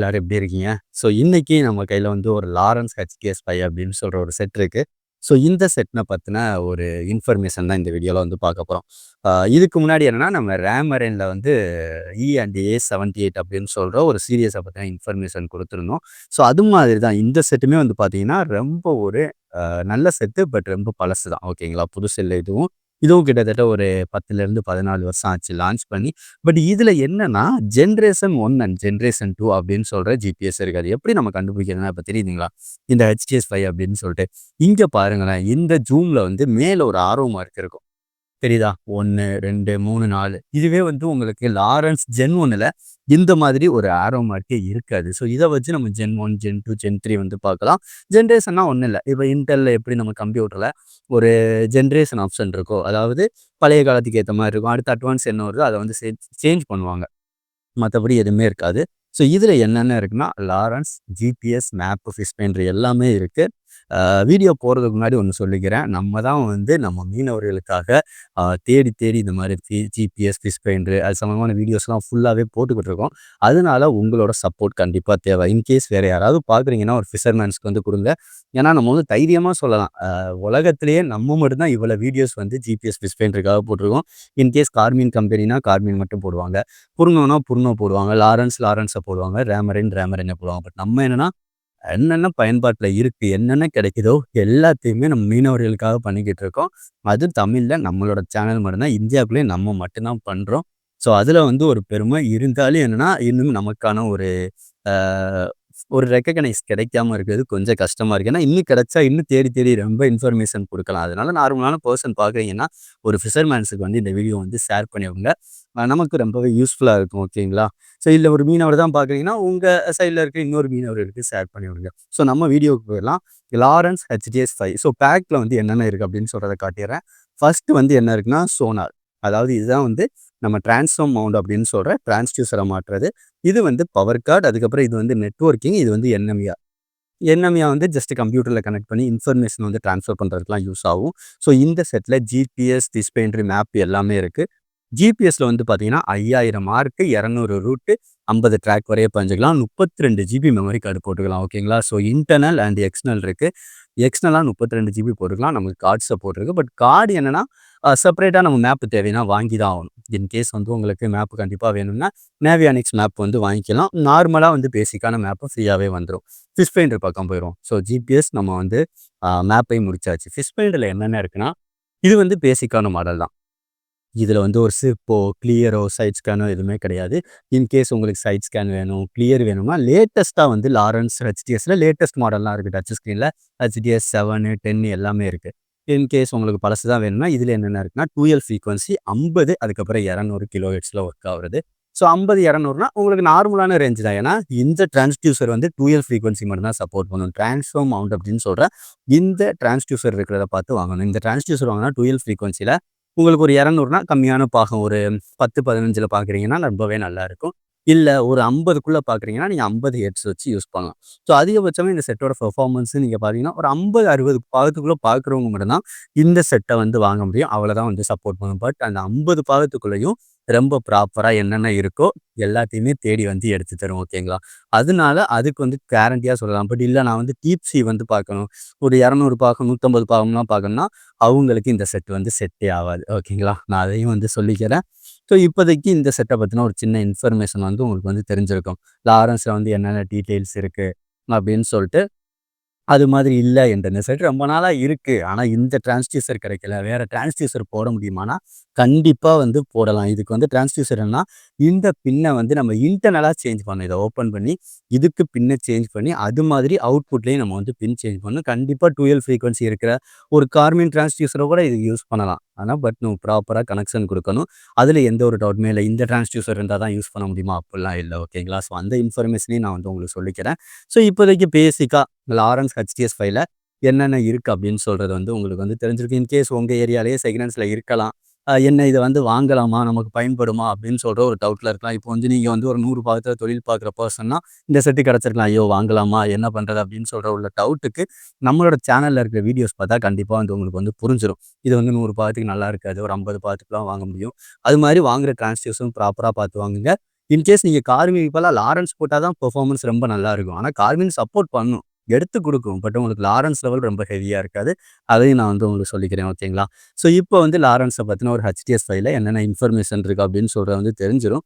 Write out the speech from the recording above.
எல்லாரும் எப்படி இருக்கீங்க? ஸோ இன்றைக்கி நம்ம கையில் வந்து ஒரு லாரன்ஸ் ஹெச்கேஎஸ் ஃபைவ் அப்படின்னு சொல்கிற ஒரு செட் இருக்குது ஸோ இந்த செட்ன பற்றின ஒரு இன்ஃபர்மேஷன் தான் இந்த வீடியோவில் வந்து பார்க்க போகிறோம் இதுக்கு முன்னாடி என்னன்னா, நம்ம ரேமரனில் வந்து இ அண்ட் ஏ 78 அப்படின்னு சொல்கிற ஒரு சீரியஸை பற்றின இன்ஃபர்மேஷன் கொடுத்துருந்தோம் ஸோ அது மாதிரி தான் இந்த செட்டுமே வந்து பார்த்தீங்கன்னா, ரொம்ப ஒரு நல்ல செட்டு. பட் ரொம்ப பழசு தான். ஓகேங்களா? புதுசு இல்லை இதுவும். இதுவும் கிட்டத்தட்ட ஒரு 10லருந்து 14 வருஷம் ஆச்சு லான்ச் பண்ணி. பட் இதில் என்னன்னா, generation one and generation two அப்படின்னு சொல்கிற ஜிபிஎஸ் இருக்கு. எப்படி நம்ம கண்டுபிடிக்கிறதுனா இப்போ தெரியுதுங்களா? இந்த ஹெச்டிஎஸ் ஃபைவ் அப்படின்னு சொல்லிட்டு. இங்கே பாருங்களேன். இந்த ஜூமில் வந்து மேலே ஒரு ஆர்வமாக இருக்கு இருக்கும். தெரியுதா? 1, 2, 3, 4 இதுவே வந்து உங்களுக்கு லாரன்ஸ் ஜென் ஒன்னில் இந்த மாதிரி ஒரு ஆரோ மார்க்கே இருக்காது. ஸோ இதை வச்சு நம்ம gen one gen two gen three வந்து பார்க்கலாம். ஜென்ரேஷன்னா ஒன்றும் இல்லை இப்போ இன்டெல்ல எப்படி நம்ம கம்ப்யூட்டரில் ஒரு ஜென்ரேஷன் ஆப்ஷன் இருக்கோ, அதாவது பழைய காலத்துக்கு ஏற்ற மாதிரி இருக்கும். அடுத்து அட்வான்ஸ் என்ன வருதோ அதை வந்து சேஞ்ச் பண்ணுவாங்க. மற்றபடி எதுவுமே இருக்காது. ஸோ இதில் என்னென்ன இருக்குன்னா, லாரன்ஸ், ஜிபிஎஸ், மேப், ஃபிஷ்பைண்டர் எல்லாமே இருக்குது வீடியோ போகிறதுக்கு முன்னாடி ஒன்று சொல்லிக்கிறேன். நம்ம தான் வந்து நம்ம மீனவர்களுக்காக தேடி தேடி இந்த மாதிரி ஃபி ஜிபிஎஸ், ஃபிஷ்பைண்டர் அது சம்மந்தமான வீடியோஸ்லாம் ஃபுல்லாகவே போட்டுக்கிட்டு இருக்கோம். அதனால உங்களோட சப்போர்ட் கண்டிப்பாக தேவை. இன்கேஸ் வேறு யாராவது பார்க்குறீங்கன்னா, ஒரு ஃபிஷர்மேன்ஸ்க்கு வந்து கொடுங்க ஏன்னா நம்ம வந்து தைரியமாக சொல்லலாம். உலகத்திலேயே நம்ம மட்டும் தான் இவ்வளோ வீடியோஸ் வந்து ஜிபிஎஸ், ஃபிஷ்பைண்டருக்காக போட்டிருக்கோம். இன்கேஸ் கார்மின் கம்பெனினா கார்மீன் மட்டும் போடுவாங்க. புர்னோனா புருணோ போடுவாங்க. லாரன்ஸ் லாரன்ஸை போடுவாங்க. ரேமரின் ரேமரின போடுவாங்க. பட் நம்ம என்னென்னா என்னென்ன பயன்பாட்டில் இருக்குது என்னென்ன கிடைக்குதோ எல்லாத்தையுமே நம்ம மீனவர்களுக்காக பண்ணிக்கிட்டு இருக்கோம். அது தமிழில் நம்மளோட சேனல் மட்டும்தான் தான். நம்ம மட்டும்தான் பண்ணுறோம் ஸோ அதில் வந்து ஒரு பெருமை இருந்தாலும் என்னன்னா, இன்னும் நமக்கான ஒரு ஒரு ரெக்கக்னைஸ் கிடைக்காம இருக்கிறது கொஞ்சம் கஷ்டமா இருக்கு. ஏன்னா இன்னும் கிடைச்சா இன்னும் தேடி தேடி ரொம்ப இன்ஃபர்மேஷன் கொடுக்கலாம் அதனால நார்மலான பர்சன் பார்க்குறீங்கன்னா, ஒரு ஃபிஷர்மேன்ஸுக்கு வந்து இந்த வீடியோ வந்து ஷேர் பண்ணிவிடுங்க. நமக்கு ரொம்பவே யூஸ்ஃபுல்லா இருக்கும். ஓகேங்களா? ஸோ இல்லை ஒரு மீனவர் தான் பார்க்குறீங்கன்னா, உங்க சைட்ல இருக்க இன்னொரு மீனவர்களுக்கு ஷேர் பண்ணிவிடுங்க ஸோ நம்ம வீடியோவுக்கு போயிடலாம். லாரன்ஸ் ஹெச்டிஎஸ் ஃபைவ் ஸோ பேக்ல வந்து என்னென்ன இருக்கு அப்படின்னு சொல்கிறத காட்டிடுறேன் ஃபர்ஸ்ட் வந்து என்ன இருக்குன்னா, சோனார். அதாவது இதுதான் வந்து நம்ம டிரான்ஸ்ஃபார்ம் மவுண்ட் அப்படின்னு சொல்கிற டிரான்ஸ்டியூசரை மாற்றுறது இது வந்து பவர் கார்டு அதுக்கப்புறம் இது வந்து நெட்வொர்க்கிங். இது வந்து என்எம்இஆர். என்எம்இஆர் வந்து ஜஸ்ட் கம்ப்யூட்டரில் கனெக்ட் பண்ணி இன்ஃபர்மேஷன் வந்து ட்ரான்ஸ்ஃபர் பண்ணுறதுக்குலாம் யூஸ் ஆகும். ஸோ இந்த செட்டில் ஜிபிஎஸ், டிஸ்பெயின்ட்ரி மேப் எல்லாமே இருக்குது ஜிபிஎஸ்ல வந்து பார்த்தீங்கன்னா, ஐயாயிரம் மார்க்கு இரநூறு ரூட்டு ஐம்பது ட்ராக் வரைய பஞ்சுக்கலாம் முப்பத்தி ரெண்டு ஜிபி மெமரி கார்டு போட்டுக்கலாம். ஓகேங்களா? ஸோ இன்டர்னல் அண்ட் எக்ஸ்டர்னல் எக்ஸ்டர்னலாக முப்பத்தி ரெண்டு ஜிபி போட்டுக்கலாம். நமக்கு கார்ட்ஸை சப்போர்ட் பட் கார்டு என்னன்னா, செப்பரேட்டாக நம்ம மேப்பு தேவைன்னா வாங்கி தான் ஆகணும். இன்கேஸ் வந்து உங்களுக்கு மேப் கண்டிப்பாக வேணும்னா, நேவியானிக்ஸ் மேப் வந்து வாங்கிக்கலாம். நார்மலாக வந்து பேசிக்கான மேப்பை ஃப்ரீயாகவே வந்துடும் ஃபிஷ் ஃபிஷ்பைண்டர் பக்கம் போயிடும் ஸோ ஜிபிஎஸ் நம்ம வந்து மேப்பை மேப்பையும் முடிச்சாச்சு. ஃபிஷ்பைண்டர்ல என்னென்ன இருக்குன்னா, இது வந்து பேசிக்கான மாடல் தான். இதில் வந்து ஒரு சிப்போ, கிளியரோ, சைட் ஸ்கேனோ எதுவுமே கிடையாது. இன்கேஸ் உங்களுக்கு சைட் ஸ்கேன் வேணும், கிளியர் வேணும்னா லேட்டஸ்ட்டாக வந்து லாரன்ஸ் ஹெச்டிஎஸில் லேட்டஸ்ட் மாடல்லாம் இருக்குது டச் ஸ்க்ரீனில் ஹெச்டிஎஸ் 7, 10 எல்லாமே இருக்குது இன்கேஸ் உங்களுக்கு பழசு தான் வேணும்னா, இதில் என்னென்ன இருக்குன்னா, டூயல் ஃப்ரீக்வன்சி 50 அதுக்கப்புறம் இரநூறு கிலோ ஹெட்ஸில் ஒர்க் ஆகுறது. ஸோ 50, 200னா உங்களுக்கு நார்மலான ரேஞ்ச் தான். ஏன்னா இந்த டிரான்ஸ்டியூசர் வந்து டூயல் ஃப்ரீக்வன்சி மட்டும் தான் சப்போர்ட் பண்ணும். டிரான்ஸ்ஃபார்ம் மவுண்ட் அப்படின்னு சொல்கிற இந்த டிரான்ஸ்டியூசர் இருக்கிறத பார்த்து வாங்கணும். இந்த டிரான்ஸ்டியூசர் வாங்கினா டூயல் ஃப்ரீக்வன்சியில் உங்களுக்கு ஒரு 200னா கம்மியான பாகம் ஒரு 10, 15ல பார்க்குறீங்கன்னா ரொம்பவே நல்லாயிருக்கும் இல்லை ஒரு 50க்குள்ள பார்க்குறீங்கன்னா, நீங்கள் ஐம்பது ஹெட்ஸ் வச்சு யூஸ் பண்ணலாம். ஸோ அதிகபட்சமாக இந்த செட்டோட பெர்ஃபார்மன்ஸ் நீங்கள் பார்த்தீங்கன்னா, ஒரு ஐம்பது அறுபது பாகத்துக்குள்ளே பார்க்குறவங்க மட்டும்தான் இந்த செட்டை வந்து வாங்க முடியும். அவ்வளோதான் வந்து சப்போர்ட் பண்ணும். பட் அந்த ஐம்பது பாகத்துக்குள்ளேயும் ரொம்ப ப்ராப்பராக என்னென்ன இருக்கோ எல்லாத்தையுமே தேடி வந்து எடுத்து தரும். ஓகேங்களா? அதனால அதுக்கு வந்து கேரண்டியாக சொல்லலாம். பட் இல்லை நான் வந்து டீப்சி வந்து பார்க்கணும். ஒரு 200 பாகம், 150 பாகம்லாம் பார்க்கணும்னா, அவங்களுக்கு இந்த செட் வந்து செட்டே ஆவாது. ஓகேங்களா? நான் அதையும் வந்து சொல்லிக்கிறேன். ஸோ இப்போதைக்கு இந்த செட்டை பற்றின ஒரு சின்ன இன்ஃபர்மேஷன் வந்து உங்களுக்கு வந்து தெரிஞ்சிருக்கும். லாரன்ஸில் வந்து என்னென்ன டீட்டெயில்ஸ் இருக்குது அப்படின்னு சொல்லிட்டு. அது மாதிரி இல்லை என்ற இந்த ரொம்ப நாளாக இருக்குது ஆனால் இந்த டிரான்ஸ்டியூசர் கிடைக்கல. வேறு டிரான்ஸ்டியூசர் போட முடியுமானா கண்டிப்பாக வந்து போடலாம். இதுக்கு வந்து டிரான்ஸ்டியூசர்னா இந்த பின்னை வந்து நம்ம இன்டர்னலாக சேஞ்ச் பண்ணணும். இதை ஓப்பன் பண்ணி, இதுக்கு பின்னை சேஞ்ச் பண்ணி, அது மாதிரி அவுட்புட்லேயும் நம்ம வந்து பின் சேஞ்ச் பண்ணணும். கண்டிப்பாக டூயல் ஃப்ரீக்வன்சி இருக்கிற ஒரு கார்மின் டிரான்ஸ்டியூசரை கூட இது யூஸ் பண்ணலாம். ஆனால் பட் நம்ம ப்ராப்பராக கனெக்ஷன் கொடுக்கணும் அதில் எந்த ஒரு டவுட்டுமே இல்லை இந்த டிரான்ஸ்டியூசர் இருந்தால் தான் யூஸ் பண்ண முடியுமா? அப்படிலாம் இல்லை ஓகேங்களா? ஸோ அந்த இன்ஃபர்மேஷனையும் நான் வந்து உங்களுக்கு சொல்லிக்கிறேன். ஸோ இப்போதைக்கு பேசிக்காக லாரன்ஸ் ஹெச்டிஎஸ் ஃபைவ்ல என்னென்ன இருக்குது அப்படின்னு சொல்கிறது வந்து உங்களுக்கு வந்து தெரிஞ்சிருக்கு இன்கேஸ் உங்கள் ஏரியாலேயே செகண்ட் இருக்கலாம். என்ன இதை வந்து வாங்கலாமா? நமக்கு பயன்படுமா? அப்படின்னு சொல்கிற ஒரு டவுட்டில் இருக்கலாம். இப்போ வந்து நீங்கள் வந்து ஒரு நூறு பாகத்தில் தொழில் பார்க்குற பர்சன்னா இந்த செட்டு கிடைச்சிருக்கலாம். ஐயோ! வாங்கலாமா? என்ன பண்ணுறது அப்படின்னு சொல்கிற உள்ள டவுட்டுக்கு நம்மளோட சேனலில் இருக்கிற வீடியோஸ் பார்த்தா கண்டிப்பாக வந்து உங்களுக்கு வந்து புரிஞ்சிடும் இது வந்து நூறு பாகத்துக்கு நல்லா இருக்காது. ஒரு 50 பாகத்துக்குலாம் வாங்க முடியும். அது மாதிரி வாங்குற டிரான்ஸ்டியூஸும் ப்ராப்பராக பார்த்து வாங்குங்க. இன்கேஸ் நீங்கள் கார்மின் இப்போலாம் லாரன்ஸ் போட்டால் தான் பெர்ஃபார்மன்ஸ் ரொம்ப நல்லா இருக்கும் ஆனால் கார்மின் சப்போர்ட் பண்ணும் எடுத்து கொடுக்கும். பட் உங்களுக்கு லாரன்ஸ் லெவல் ரொம்ப ஹெவியாக இருக்காது. அதையும் நான் வந்து உங்களுக்கு சொல்லிக்கிறேன் ஓகேங்களா? ஸோ இப்போ வந்து லாரன்ஸை பற்றின ஒரு ஹெச்டிஎஸ் ஃபைல என்னென்ன இன்ஃபர்மேஷன் இருக்குது அப்படின்னு சொல்கிறது வந்து தெரிஞ்சிடும்